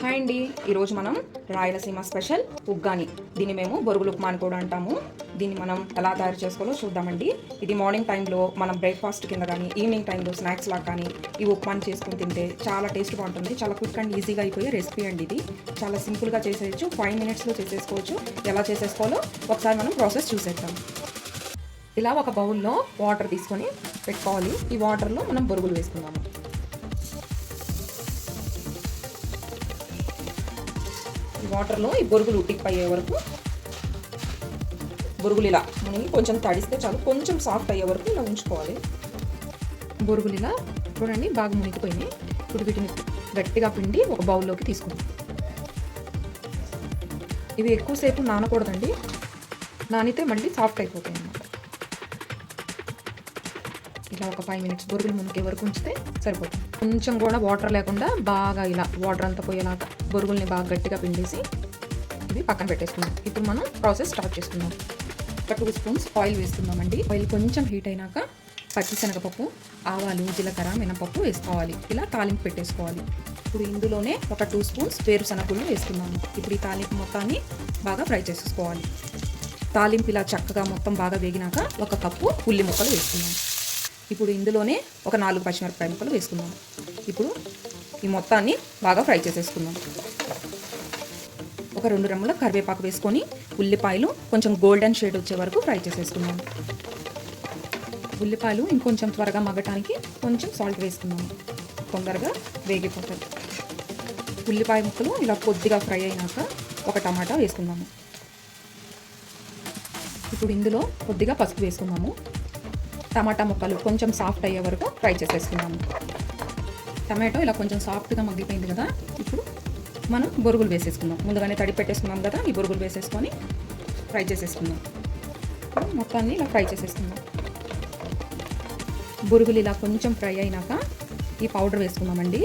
Hi అండి. ఈరోజు మనం రాయలసీమ స్పెషల్ ఉగ్గాని. దీన్ని మేము బొరుగులు ఉప్మా అని కూడా అంటాము. దీన్ని మనం ఎలా తయారు చేసుకోవాలో చూద్దామండి. ఇది మార్నింగ్ టైంలో మనం బ్రేక్ఫాస్ట్ కింద కానీ ఈవినింగ్ టైంలో స్నాక్స్ లాగా కానీ ఈ ఉప్మాని చేసుకుని తింటే చాలా టేస్ట్ బాగుంటుంది. చాలా క్విక్ అండ్ ఈజీగా అయిపోయే రెసిపీ అండి ఇది. చాలా సింపుల్గా చేసేయచ్చు. ఫైవ్ మినిట్స్లో చేసేసుకోవచ్చు. ఎలా చేసేసుకోవాలో ఒకసారి మనం ప్రాసెస్ చూసేద్దాం. ఇలా ఒక బౌల్లో వాటర్ తీసుకొని పెట్టుకోవాలి. ఈ వాటర్లో మనం బొరుగులు వేసుకుందాము. వాటర్లో ఈ బొరుగులు టిప్ అయ్యే వరకు బొరుగులు ఇలా మునిగి కొంచెం తడిస్తే చాలు కొంచెం సాఫ్ట్ అయ్యే వరకు ఇలా ఉంచుకోవాలి. బొరుగులు ఇలా చూడండి బాగా మునిగిపోయినాయి. ఇప్పుడు వీటిని గట్టిగా పిండి ఒక బౌల్లోకి తీసుకుందాం. ఇవి ఎక్కువసేపు నానకూడదండి. నానితే మళ్ళీ సాఫ్ట్ అయిపోతాయి అన్నమాట. ఇలా ఒక ఫైవ్ మినిట్స్ బొరుగులు మునిగే వరకు ఉంచితే సరిపోతుంది. కొంచెం కూడా వాటర్ లేకుండా బాగా ఇలా వాటర్ అంతా పోయేలాగా బొరుగుల్ని బాగా గట్టిగా పిండేసి ఇది పక్కన పెట్టేసుకుందాం. ఇప్పుడు మనం ప్రాసెస్ స్టార్ట్ చేసుకుందాం. ఒక టూ స్పూన్స్ ఆయిల్ వేసుకుందామండి. ఆయిల్ కొంచెం హీట్ అయినాక పచ్చిశనగపప్పు ఆవాలు జీలకర్ర మినపప్పు వేసుకోవాలి. ఇలా తాలింపు పెట్టేసుకోవాలి. ఇప్పుడు ఇందులోనే ఒక టూ స్పూన్స్ వేరుశనగుళ్ళు వేసుకున్నాము ఇప్పుడు ఈ తాలింపు మొత్తాన్ని బాగా ఫ్రై చేసేసుకోవాలి. తాలింపు ఇలా చక్కగా మొత్తం బాగా వేగినాక ఒక కప్పు ఉల్లి ముక్కలు వేసుకున్నాం ఇప్పుడు ఇందులోనే ఒక నాలుగు పచ్చిమిరపకాయ ముక్కలు వేసుకుందాం. ఇప్పుడు ఈ మొత్తాన్ని బాగా ఫ్రై చేసేసుకుందాం. ఒక రెండు రెమ్మల కరివేపాకు వేసుకొని ఉల్లిపాయలు కొంచెం గోల్డెన్ షేడ్ వచ్చే వరకు ఫ్రై చేసేసుకుందాం. ఉల్లిపాయలు ఇంకొంచెం త్వరగా మగ్గటానికి కొంచెం సాల్ట్ వేసుకుందాము తొందరగా వేగిపోతుంది ఉల్లిపాయ ముక్కలు ఇలా కొద్దిగా ఫ్రై అయినాక ఒక టమాటా వేసుకుందాము. ఇప్పుడు ఇందులో కొద్దిగా పసుపు వేసుకుందాము. టమాటా ముక్కలు కొంచెం సాఫ్ట్ అయ్యే వరకు ఫ్రై చేసేసుకున్నాము టమాటో ఇలా కొంచెం సాఫ్ట్గా మగ్గిపోయింది కదా ఇప్పుడు మనం బొరుగులు వేసేసుకుందాం. ముందుగానే తడి పెట్టేసుకున్నాం కదా ఈ బొరుగులు వేసేసుకొని ఫ్రై చేసేసుకుందాం. మొత్తాన్ని ఇలా ఫ్రై చేసేసుకుందాం. బొరుగులు ఇలా కొంచెం ఫ్రై అయినాక ఈ పౌడర్ వేసుకున్నామండి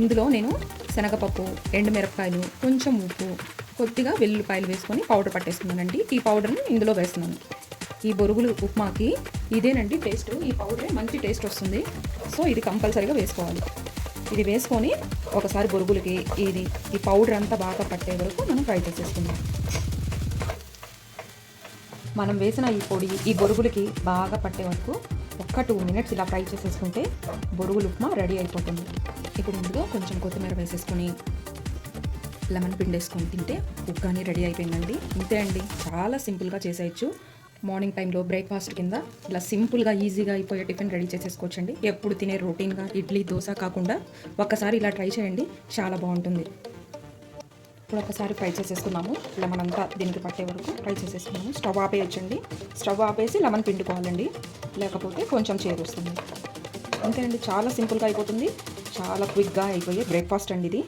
ఇందులో నేను శనగపప్పు ఎండుమిరపకాయలు కొంచెం ఉప్పు కొద్దిగా వెల్లుల్లిపాయలు వేసుకొని పౌడర్ పట్టేసుకున్నానండి. ఈ పౌడర్ని ఇందులో వేస్తున్నాను. ఈ బొరుగులు ఉప్మాకి ఇదేనండి టేస్ట్. ఈ పౌడరే మంచి టేస్ట్ వస్తుంది. సో ఇది కంపల్సరీగా వేసుకోవాలి. ఇది వేసుకొని ఒకసారి బొరుగులకి ఇది ఈ పౌడర్ అంతా బాగా పట్టే వరకు మనం ఫ్రై చేసేసుకుందాం. మనం వేసిన ఈ పొడి ఈ బొరుగులకి బాగా పట్టే వరకు ఒక్క టూ మినిట్స్ ఇలా ఫ్రై చేసేసుకుంటే బొరుగులు ఉప్మా రెడీ అయిపోతుంది. ఇప్పుడు ముందుగా కొంచెం కొత్తిమీర వేసేసుకొని లెమన్ పిండేసుకొని తింటే ఉగ్గాని రెడీ అయిపోయిందండి. ఇంతే అండి. చాలా సింపుల్గా చేసేయచ్చు. మార్నింగ్ టైంలో బ్రేక్ఫాస్ట్ కింద ఇలా సింపుల్గా ఈజీగా అయిపోయే టిఫిన్ రెడీ చేసేసుకోవచ్చండి. ఎప్పుడు తినే రొటీన్గా ఇడ్లీ దోశ కాకుండా ఒక్కసారి ఇలా ట్రై చేయండి చాలా బాగుంటుంది. ఇప్పుడు ఒకసారి ఫ్రై చేసేసుకున్నాము లెమన్ అంతా దీనికి పట్టే వరకు ఫ్రై చేసేసుకున్నాము స్టవ్ ఆపేయచ్చండి. స్టవ్ ఆపేసి లెమన్ పిండుకోవాలండి. లేకపోతే కొంచెం చేదు వస్తుంది. అంతేనండి చాలా సింపుల్గా అయిపోతుంది. చాలా క్విక్గా అయిపోయే బ్రేక్ఫాస్ట్ అండి ఇది.